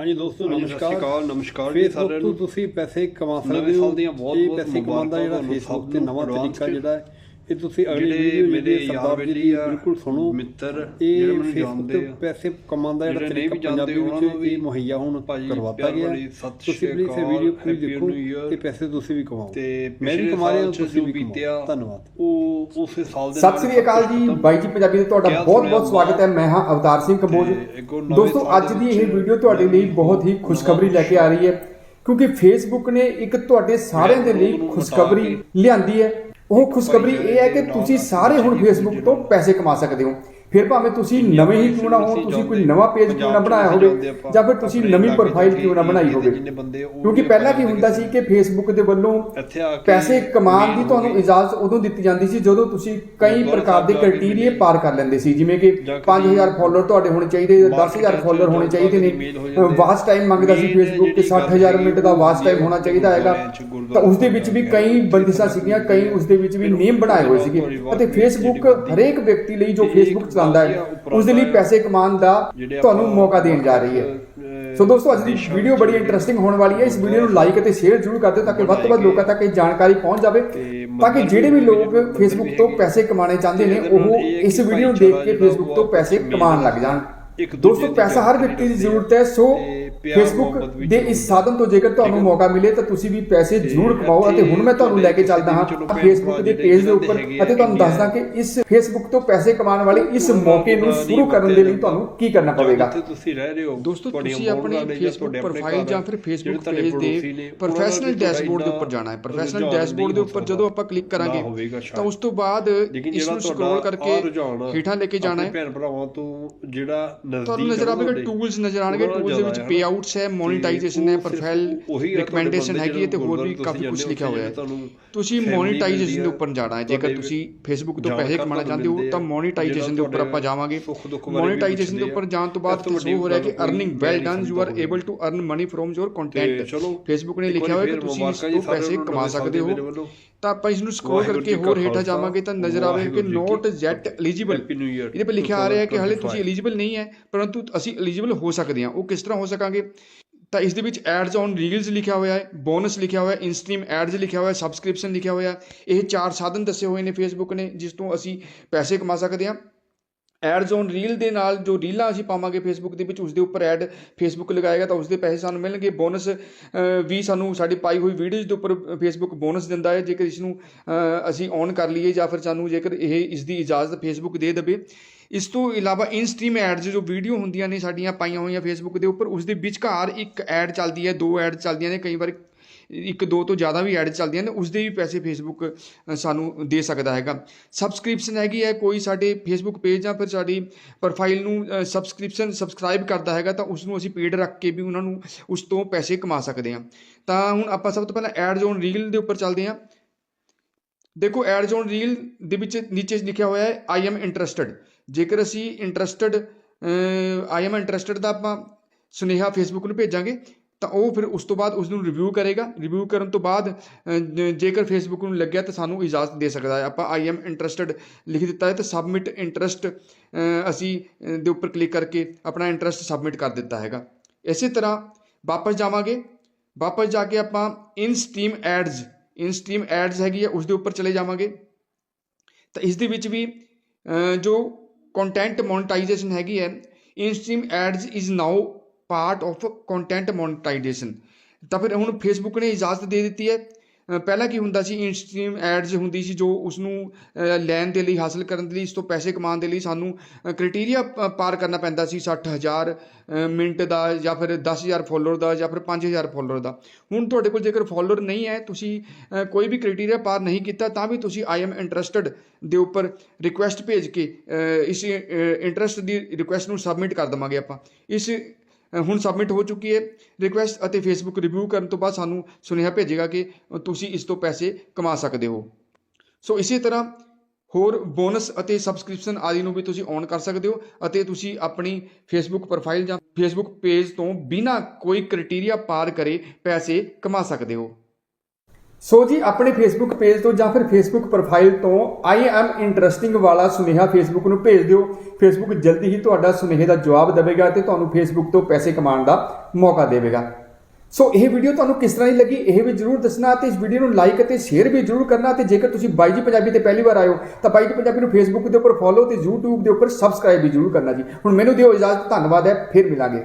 ਹਾਂਜੀ ਦੋਸਤੋ ਨਮਸਕਾਰ। ਨਮਸਕਾਰ ਜੀ ਸਾਰਿਆਂ ਨੂੰ। ਤੁਸੀਂ ਪੈਸੇ ਕਮਾ ਸਕਦੇ ਹੋ। ਇਹ ਬਹੁਤ ਪੈਸੇ ਕਮਾਉਣ ਦਾ ਜਿਹੜਾ ਫੇਸਬੁੱਕ ਤੇ ਨਵਾਂ ਤਰੀਕਾ ਜਿਹੜਾ ਹੈ ਇਹ ਤੁਸੀਂ ਅਗਲੀ ਜਿਹੜੇ ਵੀਡੀਓ ਮੇਰੇ ਜਿਹੜੇ ਯਾਰ ਬੇਲੀ ਆ, ਬਿਲਕੁਲ ਸੁਣੋ। ਮਿੱਤਰ ਇਹ ਜਿਹੜੇ ਮੈਨੂੰ ਜਾਣਦੇ ਆ। ਪੈਸੇ ਕਮਾਉਣ ਦਾ ਜਿਹੜਾ ਤਰੀਕਾ ਪੰਜਾਬੀ ਉਹਨਾਂ ਵਿੱਚ ਨੂੰ ਵੀ ਇਹ ਮੁਹੱਈਆ ਹੁਣ ਭਾਜੀ ਕਰਵਾਤਾ ਗਿਆ। ਤੁਸੀਂ ਸ਼੍ਰੀ ਪਲੀਜ਼ ਇਹ ਅਕਾਲ, ਵੀਡੀਓ Happy ਦੇਖੋ। ਤੇ ਪੈਸੇ ਤੁਸੀਂ ਵੀ ਕਮਾਓ। ਤੇ ਮੈਂ ਵੀ ਕਮਾ ਰਿਹਾ ਤੁਸੀਂ ਜੋ ਵੀ ਬੀਤਿਆ ਕਮਾਓ ਧੰਨਵਾਦ। ਉਹ ਉਸੇ ਸਾਲ ਦੇ ਸਤਿ ਸ੍ਰੀ ਅਕਾਲ ਜੀ। ਬਾਈ ਜੀ ਪੰਜਾਬੀ ਦੇ ਤੁਹਾਡਾ ਬਹੁਤ ਬਹੁਤ ਸਵਾਗਤ ਹੈ। ਮੈਂ ਹਾਂ ਅਵਤਾਰ ਸਿੰਘ ਕੰਬੋਜ ਦੋਸਤੋ ਅੱਜ ਦੇ ਇਹ ਵੀਡੀਓ ਤੁਹਾਡੇ ਲਈ ਬਹੁਤ ਹੀ ਖੁਸ਼ਖਬਰੀ ਲੈ ਕੇ ਆ ਰਹੀ ਹੈ। ਕਿਉਂਕਿ ਫੇਸਬੁੱਕ ਨੇ ਇੱਕ ਤੁਹਾਡੇ ਸਾਰਿਆਂ ਦੇ ਲਈ ਖੁਸ਼ਖਬਰੀ ਲਿਆਂਦੀ ਹੈ। ਉਹ ਖੁਸ਼ਖਬਰੀ ਇਹ ਹੈ ਕਿ ਤੁਸੀਂ ਸਾਰੇ ਹੁਣ ਫੇਸਬੁੱਕ ਤੋਂ ਪੈਸੇ ਕਮਾ ਸਕਦੇ ਹੋ। ਫਿਰ ਭਾਵੇਂ ਤੁਸੀਂ ਨਵੇਂ ਹੀ ਕਿਉਂ ਨਾ ਹੋ ਤੁਸੀਂ ਕੋਈ ਨਵਾਂ ਪੇਜ ਕਿਉਂ ਨਾ ਬਣਾਇਆ ਹੋਵੇ ਜਾਂ ਫਿਰ ਤੁਸੀਂ ਨਵੀਂ ਪ੍ਰੋਫਾਈਲ ਕਿਉਂ ਨਾ ਬਣਾਈ ਹੋਵੇ। ਕਿਉਂਕਿ ਪਹਿਲਾਂ ਕੀ ਹੁੰਦਾ ਸੀ ਕਿ ਫੇਸਬੁੱਕ ਦੇ ਵੱਲੋਂ ਪੈਸੇ ਕਮਾਉਣ ਦੀ ਤੁਹਾਨੂੰ ਇਜਾਜ਼ਤ ਉਦੋਂ ਦਿੱਤੀ ਜਾਂਦੀ ਸੀ ਜਦੋਂ ਤੁਸੀਂ ਕਈ ਪ੍ਰਕਾਰ ਦੇ ਕ੍ਰਾਈਟੇਰੀਆ ਪਾਰ ਕਰ ਲੈਂਦੇ ਸੀ ਜਿਵੇਂ ਕਿ 5000 ਫਾਲੋਅਰ ਤੁਹਾਡੇ ਹੋਣੇ ਚਾਹੀਦੇ 10000 ਫਾਲੋਅਰ ਹੋਣੇ ਚਾਹੀਦੇ ਨੇ। ਵਾਚ ਟਾਈਮ ਮੰਗਦਾ ਸੀ ਫੇਸਬੁੱਕ ਕਿ 60000 ਮਿੰਟ ਦਾ ਵਾਚ ਟਾਈਮ ਹੋਣਾ ਚਾਹੀਦਾ ਹੈਗਾ। ਤਾਂ ਉਸ ਦੇ ਵਿੱਚ ਵੀ ਕਈ ਬੰਦਿਸ਼ਾਂ ਸੀਗੀਆਂ ਕਈ ਉਸ ਦੇ ਵਿੱਚ ਵੀ ਨਿਯਮ ਬਣਾਏ ਹੋਏ ਸੀਗੇ। ਅਤੇ ਫੇਸਬੁੱਕ ਹਰੇਕ ਵਿਅਕਤੀ ਲਈ ਜੋ ਫੇਸਬੁੱਕ ਚਲਾਉਂਦਾ ਹੈ। ਉਸ ਦੇ ਲਈ ਪੈਸੇ ਕਮਾਉਣ ਦਾ ਤੁਹਾਨੂੰ ਮੌਕਾ ਦੇਣ ਜਾ ਰਹੀ ਹੈ। ਸੋ ਦੋਸਤੋ ਅੱਜ ਦੀ ਵੀਡੀਓ ਬੜੀ ਇੰਟਰਸਟਿੰਗ ਹੋਣ ਵਾਲੀ ਹੈ। ਇਸ ਵੀਡੀਓ ਨੂੰ ਲਾਈਕ ਅਤੇ ਸ਼ੇਅਰ ਜ਼ਰੂਰ ਕਰ ਦਿਓ ਤਾਂ ਕਿ ਵੱਧ ਤੋਂ ਵੱਧ ਲੋਕਾਂ ਤੱਕ ਇਹ ਜਾਣਕਾਰੀ ਪਹੁੰਚ ਜਾਵੇ ਤਾਂ ਕਿ ਜਿਹੜੇ ਵੀ ਲੋਕ ਫੇਸਬੁੱਕ ਤੋਂ ਪੈਸੇ ਕਮਾਉਣੇ ਚਾਹੁੰਦੇ ਨੇ ਉਹ ਇਸ ਵੀਡੀਓ ਨੂੰ ਦੇਖ ਕੇ ਫੇਸਬੁੱਕ ਤੋਂ ਪੈਸੇ ਕਮਾਉਣ ਲੱਗ ਜਾਣ। ਦੋਸਤੋ ਪੈਸਾ ਹਰ ਵਿਅਕਤੀ ਦੀ ਜ਼ਰੂਰਤ ਹੈ ਸੋ ਫੇਸਬੁੱਕ ਦੇ ਇਸ ਸਾਧਨ ਤੋਂ ਜੇਕਰ ਤੁਹਾਨੂੰ ਮੌਕਾ ਮਿਲੇ ਤਾਂ ਤੁਸੀਂ ਵੀ ਪੈਸੇ ਜ਼ਰੂਰ ਕਮਾਓ ਅਤੇ ਹੁਣ ਮੈਂ ਤੁਹਾਨੂੰ ਲੈ ਕੇ ਚੱਲਦਾ ਹਾਂ ਫੇਸਬੁੱਕ ਦੇ ਪੇਜ ਦੇ ਉੱਪਰ ਅਤੇ ਤੁਹਾਨੂੰ ਦੱਸਦਾ ਕਿ ਇਸ ਫੇਸਬੁੱਕ ਤੋਂ ਪੈਸੇ ਕਮਾਉਣ ਵਾਲੇ ਇਸ ਮੌਕੇ ਨੂੰ ਸ਼ੁਰੂ ਕਰਨ ਦੇ ਲਈ ਤੁਹਾਨੂੰ ਕੀ ਕਰਨਾ ਪਵੇਗਾ? ਜਿੱਥੇ ਤੁਸੀਂ ਰਹਿ ਰਹੇ ਹੋ ਦੋਸਤੋ ਤੁਸੀਂ ਆਪਣੇ ਫੇਸਬੁੱਕ ਪ੍ਰੋਫਾਈਲ ਜਾਂ ਫਿਰ ਫੇਸਬੁੱਕ ਪੇਜ ਦੇ ਪ੍ਰੋਫੈਸ਼ਨਲ ਡੈਸ਼ਬੋਰਡ ਦੇ ਉੱਪਰ ਜਾਣਾ ਹੈ। ਪ੍ਰੋਫੈਸ਼ਨਲ ਡੈਸ਼ਬੋਰਡ ਦੇ ਉੱਪਰ ਜਦੋਂ ਆਪਾਂ ਕਲਿੱਕ ਕਰਾਂਗੇ। ਤਾਂ ਉਸ ਤੋਂ ਬਾਅਦ ਇਸ ਨੂੰ ਸਕਰੋਲ ਕਰਕੇ ਹੇਠਾਂ ਲੈ ਕੇ ਜਾਣਾ ਆਪਣੇ ਹੈ। ਭੈਣ ਭਰਾਵਾਂ ਤੋਂ ਜਿਹੜਾ ਨਜ਼ਦੀਕ ਤੁਹਾਨੂੰ ਨਜ਼ਰ ਆਵੇਗਾ ਟੂਲਸ ਨਜ਼ਰ ਆਣਗੇ ਟੂਲਸ ਦੇ ਵਿੱਚ ਪੇ ਆਊਟਸ ਹੈ ਮੋਨੀਟਾਈਜੇਸ਼ਨ ਹੈ ਪ੍ਰੋਫਾਈਲ ਰਿਕਮੈਂਡੇਸ਼ਨ ਹੈਗੀ ਹੈ ਤੇ ਹੋਰ ਵੀ ਕਾਫੀ ਕੁਝ ਲਿਖਿਆ ਹੋਇਆ ਹੈ। ਤੁਸੀਂ ਮੋਨੀਟਾਈਜੇਸ਼ਨ ਦੇ ਉੱਪਰ ਜਾਣਾ ਹੈ। ਜੇਕਰ ਤੁਸੀਂ ਫੇਸਬੁੱਕ ਤੋਂ ਪੈਸੇ ਕਮਾਉਣਾ ਚਾਹੁੰਦੇ ਹੋ ਤਾਂ ਮੋਨੀਟਾਈਜੇਸ਼ਨ ਦੇ ਉੱਪਰ ਆਪਾਂ ਜਾਵਾਂਗੇ। ਮੋਨੀਟਾਈਜੇਸ਼ਨ ਦੇ ਉੱਪਰ ਜਾਣ ਤੋਂ ਬਾਅਦ ਸ਼ੋ ਹੋ ਰਿਹਾ ਕਿ earning well done you are able to earn money from your content Facebook ਨੇ ਲਿਖਿਆ ਹੋਇਆ ਕਿ ਤੁਸੀਂ ਇਸ ਤੋਂ ਪੈਸੇ ਕਮਾ ਸਕਦੇ ਹੋ। ਤਾਂ ਆਪਾਂ ਇਸ ਨੂੰ ਸਕਰੋਲ ਕਰਕੇ ਹੋਰ ਹੇਠਾਂ ਜਾਵਾਂਗੇ ਤਾਂ ਨਜ਼ਰ ਆਵੇਗਾ ਕਿ ਨੋਟ ਜੈਟ ਐਲੀਜੀਬਲ ਇਹਦੇ 'ਤੇ ਲਿਖਿਆ ਆ ਰਿਹਾ ਹੈ ਕਿ ਹਾਲੇ ਤੁਸੀਂ ਐਲੀਜੀਬਲ ਨਹੀਂ ਹੈ ਪਰੰਤੂ ਅਸੀਂ ਐਲੀਜੀਬਲ ਹੋ ਸਕਦੇ ਹਾਂ। ਉਹ ਕਿਸ ਤਰ੍ਹਾਂ ਹੋ ਸਕਾਂਗੇ? ਤਾਂ ਇਸ ਦੇ ਵਿੱਚ ਐਡਸ ਔਨ ਰੀਲਸ ਲਿਖਿਆ ਹੋਇਆ ਹੈ ਬੋਨਸ ਲਿਖਿਆ ਹੋਇਆ ਹੈ ਇਨਸਟ੍ਰੀਮ ਐਡਸ ਲਿਖਿਆ ਹੋਇਆ ਹੈ ਸਬਸਕ੍ਰਿਪਸ਼ਨ ਲਿਖਿਆ ਹੋਇਆ ਹੈ। ਇਹ ਚਾਰ ਸਾਧਨ ਦੱਸੇ ਹੋਏ ਨੇ ਫੇਸਬੁੱਕ ਨੇ ਜਿਸ ਤੋਂ ਅਸੀਂ ਪੈਸੇ ਕਮਾ ਸਕਦੇ ਹਾਂ। ਐਡਸ ਔਨ ਰੀਲ ਦੇ ਨਾਲ ਜੋ ਰੀਲਾਂ ਅਸੀਂ ਪਾਵਾਂਗੇ ਫੇਸਬੁੱਕ ਦੇ ਵਿੱਚ ਉਸ ਦੇ ਉੱਪਰ ਐਡ ਫੇਸਬੁੱਕ ਲਗਾਏਗਾ ਤਾਂ ਉਸ ਦੇ ਪੈਸੇ ਸਾਨੂੰ ਮਿਲਣਗੇ। ਬੋਨਸ ਵੀ ਸਾਨੂੰ ਸਾਡੀ ਪਾਈ ਹੋਈ ਵੀਡੀਓਜ਼ ਦੇ ਉੱਪਰ ਫੇਸਬੁੱਕ ਬੋਨਸ ਦਿੰਦਾ ਹੈ। ਜੇਕਰ ਇਸ ਨੂੰ ਅਸੀਂ ਔਨ ਕਰ ਲਈਏ ਜਾਂ ਫਿਰ ਸਾਨੂੰ ਜੇਕਰ ਇਹ ਇਸ ਦੀ ਇਜਾਜ਼ਤ ਫੇਸਬੁੱਕ ਦੇ ਦੇਵੇ। ਇਸ ਤੋਂ ਇਲਾਵਾ ਇਨ ਸਟ੍ਰੀਮ ਐਡਸ ਜੋ ਵੀਡੀਓ ਹੁੰਦੀਆਂ ਨੇ ਸਾਡੀਆਂ ਪਾਈਆਂ ਹੋਈਆਂ ਫੇਸਬੁੱਕ ਦੇ ਉੱਪਰ ਉਸ ਦੇ ਵਿਚਕਾਰ ਇੱਕ ਐਡ ਚੱਲਦੀ ਹੈ, ਦੋ ਐਡ ਚੱਲਦੀਆਂ ਨੇ, ਕਈ ਵਾਰ ਇੱਕ ਦੋ ਤੋਂ ਜ਼ਿਆਦਾ ਵੀ ਐਡ ਚੱਲਦੀਆਂ ਨੇ ਉਸ ਦੇ ਵੀ ਪੈਸੇ ਫੇਸਬੁੱਕ ਸਾਨੂੰ ਦੇ ਸਕਦਾ ਹੈਗਾ। ਸਬਸਕ੍ਰਿਪਸ਼ਨ ਹੈਗੀ ਹੈ, ਕੋਈ ਸਾਡੇ ਫੇਸਬੁੱਕ ਪੇਜ ਜਾਂ ਫਿਰ ਸਾਡੀ ਪ੍ਰੋਫਾਈਲ ਨੂੰ ਸਬਸਕ੍ਰਿਪਸ਼ਨ ਸਬਸਕ੍ਰਾਈਬ ਕਰਦਾ ਹੈਗਾ, ਤਾਂ ਉਸ ਨੂੰ ਅਸੀਂ ਪੇਡ ਰੱਖ ਕੇ ਵੀ ਉਹਨਾਂ ਨੂੰ ਉਸ ਤੋਂ ਪੈਸੇ ਕਮਾ ਸਕਦੇ ਹਾਂ। ਤਾਂ ਹੁਣ ਆਪਾਂ ਸਭ ਤੋਂ ਪਹਿਲਾਂ ਐਡ ਜ਼ੋਨ ਰੀਲ ਦੇ ਉੱਪਰ ਚੱਲਦੇ ਹਾਂ। ਦੇਖੋ ਐਡ ਜ਼ੋਨ ਰੀਲ ਦੇ ਵਿੱਚ ਨੀਚੇ ਲਿਖਿਆ ਹੋਇਆ ਹੈ ਆਈ ਐਮ ਇੰਟਰਸਟਿਡ ਜੇਕਰ ਅਸੀਂ ਇੰਟਰਸਟਿਡ ਆਈ ਐਮ ਇੰਟਰਸਟਿਡ ਦਾ ਆਪਾਂ ਸੁਨੇਹਾ ਫੇਸਬੁੱਕ ਨੂੰ ਭੇਜਾਂਗੇ ਤਾਂ ਉਹ ਫਿਰ ਉਸ ਤੋਂ ਬਾਅਦ ਉਸ ਨੂੰ ਰਿਵਿਊ ਕਰੇਗਾ। ਰਿਵਿਊ ਕਰਨ ਤੋਂ ਬਾਅਦ ਜੇਕਰ ਫੇਸਬੁੱਕ ਨੂੰ ਲੱਗਿਆ ਤਾਂ ਸਾਨੂੰ ਇਜਾਜ਼ਤ ਦੇ ਸਕਦਾ ਹੈ। ਆਪਾਂ ਆਈ ਐਮ ਇੰਟਰਸਟਡ ਲਿਖ ਦਿੱਤਾ ਹੈ ਤਾਂ ਸਬਮਿਟ ਇੰਟਰਸਟ ਅਸੀਂ ਦੇ ਉੱਪਰ ਕਲਿੱਕ ਕਰਕੇ ਆਪਣਾ ਇੰਟਰਸਟ ਸਬਮਿਟ ਕਰ ਦਿੱਤਾ ਹੈਗਾ। ਇਸੇ ਤਰ੍ਹਾਂ ਵਾਪਸ ਜਾਵਾਂਗੇ। ਵਾਪਸ ਜਾ ਕੇ ਆਪਾਂ in stream ads in stream ads ਹੈਗੀ ਹੈ ਉਸ ਦੇ ਉੱਪਰ ਚਲੇ ਜਾਵਾਂਗੇ। ਤਾਂ ਇਸ ਦੇ ਵਿੱਚ ਵੀ ਜੋ ਕੰਟੈਂਟ ਮੋਨਟਾਈਜੇਸ਼ਨ ਹੈਗੀ ਹੈ in stream ads is now part of content monetization ਤਾਂ ਫਿਰ ਹੁਣ ਫੇਸਬੁੱਕ ਨੇ ਇਜਾਜ਼ਤ ਦੇ ਦਿੱਤੀ ਹੈ। ਪਹਿਲਾਂ ਕੀ ਹੁੰਦਾ ਸੀ? ਇਨ ਸਟ੍ਰੀਮ ਐਡਸ ਹੁੰਦੀ ਸੀ ਜੋ ਉਸ ਨੂੰ ਲੈਣ ਦੇ ਲਈ ਹਾਸਲ ਕਰਨ ਦੇ ਲਈ ਇਸ ਤੋਂ ਪੈਸੇ ਕਮਾਉਣ ਦੇ ਲਈ ਸਾਨੂੰ ਕ੍ਰਾਈਟੇਰੀਆ ਪਾਰ ਕਰਨਾ ਪੈਂਦਾ ਸੀ। 60000 ਅ, ਮਿੰਟ ਦਾ ਜਾਂ ਫਿਰ 10000 ਫਾਲੋਅਰ ਦਾ ਜਾਂ ਫਿਰ 5000 ਫਾਲੋਅਰ ਦਾ। ਹੁਣ ਤੁਹਾਡੇ ਕੋਲ ਜੇਕਰ ਫਾਲੋਅਰ ਨਹੀਂ ਹੈ ਤੁਸੀਂ ਕੋਈ ਵੀ ਕ੍ਰਾਈਟੇਰੀਆ ਪਾਰ ਨਹੀਂ ਕੀਤਾ ਤਾਂ ਵੀ ਤੁਸੀਂ ਆਈ ਐਮ ਇੰਟਰਸਟਡ ਦੇ ਉੱਪਰ ਰਿਕੁਐਸਟ ਭੇਜ ਕੇ ਇਸ ਇੰਟਰਸਟ ਦੀ ਰਿਕੁਐਸਟ ਨੂੰ ਸਬਮਿਟ ਕਰ ਦਵਾਂਗੇ ਆਪਾਂ। ਇਸ ਹੁਣ ਸਬਮਿਟ ਹੋ ਚੁੱਕੀ ਹੈ ਰਿਕੁਐਸਟ ਅਤੇ ਫੇਸਬੁੱਕ ਰਿਵਿਊ ਕਰਨ ਤੋਂ ਬਾਅਦ ਸਾਨੂੰ ਸੁਨੇਹਾ ਭੇਜੇਗਾ ਕਿ ਤੁਸੀਂ ਇਸ ਤੋਂ ਪੈਸੇ ਕਮਾ ਸਕਦੇ ਹੋ। ਸੋ ਇਸੇ ਤਰ੍ਹਾਂ ਹੋਰ ਬੋਨਸ ਅਤੇ ਸਬਸਕ੍ਰਿਪਸ਼ਨ ਆਦਿ ਨੂੰ ਵੀ ਤੁਸੀਂ ਔਨ ਕਰ ਸਕਦੇ ਹੋ ਅਤੇ ਤੁਸੀਂ ਆਪਣੀ ਫੇਸਬੁੱਕ ਪ੍ਰੋਫਾਈਲ ਜਾਂ ਫੇਸਬੁੱਕ ਪੇਜ ਤੋਂ ਬਿਨਾਂ ਕੋਈ ਕ੍ਰਾਈਟੇਰੀਆ ਪਾਰ ਕਰੇ ਪੈਸੇ ਕਮਾ ਸਕਦੇ ਹੋ। ਸੋ ਜੀ, ਆਪਣੇ ਫੇਸਬੁੱਕ ਪੇਜ ਤੋਂ ਜਾਂ ਫਿਰ ਫੇਸਬੁੱਕ ਪ੍ਰੋਫਾਈਲ ਤੋਂ ਆਈ ਐਮ ਇੰਟਰਸਟਿੰਗ ਵਾਲਾ ਸੁਨੇਹਾ ਫੇਸਬੁੱਕ ਨੂੰ ਭੇਜ ਦਿਓ। ਫੇਸਬੁੱਕ ਜਲਦੀ ਹੀ ਤੁਹਾਡਾ ਸੁਨੇਹੇ ਦਾ ਜਵਾਬ ਦੇਵੇਗਾ ਤੇ ਤੁਹਾਨੂੰ ਫੇਸਬੁੱਕ ਤੋਂ ਪੈਸੇ ਕਮਾਉਣ ਦਾ ਮੌਕਾ ਦੇਵੇਗਾ। ਸੋ ਇਹ ਵੀਡੀਓ ਤੁਹਾਨੂੰ ਕਿਸ ਤਰ੍ਹਾਂ ਦੀ ਲੱਗੀ, ਇਹ ਵੀ ਜਰੂਰ ਦੱਸਣਾ ਤੇ ਇਸ ਵੀਡੀਓ ਨੂੰ ਲਾਈਕ ਅਤੇ ਸ਼ੇਅਰ ਵੀ ਜਰੂਰ ਕਰਨਾ ਤੇ ਜੇਕਰ ਤੁਸੀਂ ਬਾਈ ਜੀ ਪੰਜਾਬੀ ਤੇ ਪਹਿਲੀ ਵਾਰ ਆਇਓ ਤਾਂ ਬਾਈ ਜੀ ਪੰਜਾਬੀ ਨੂੰ ਫੇਸਬੁੱਕ ਦੇ ਉੱਪਰ ਫੋਲੋ ਤੇ YouTube ਦੇ ਉੱਪਰ ਸਬਸਕ੍ਰਾਈਬ ਵੀ ਜਰੂਰ ਕਰਨਾ ਜੀ। ਹੁਣ ਮੈਨੂੰ ਦਿਓ ਇਜਾਜ਼ਤ, ਧੰਨਵਾਦ ਹੈ, ਫਿਰ ਮਿਲਾਂਗੇ।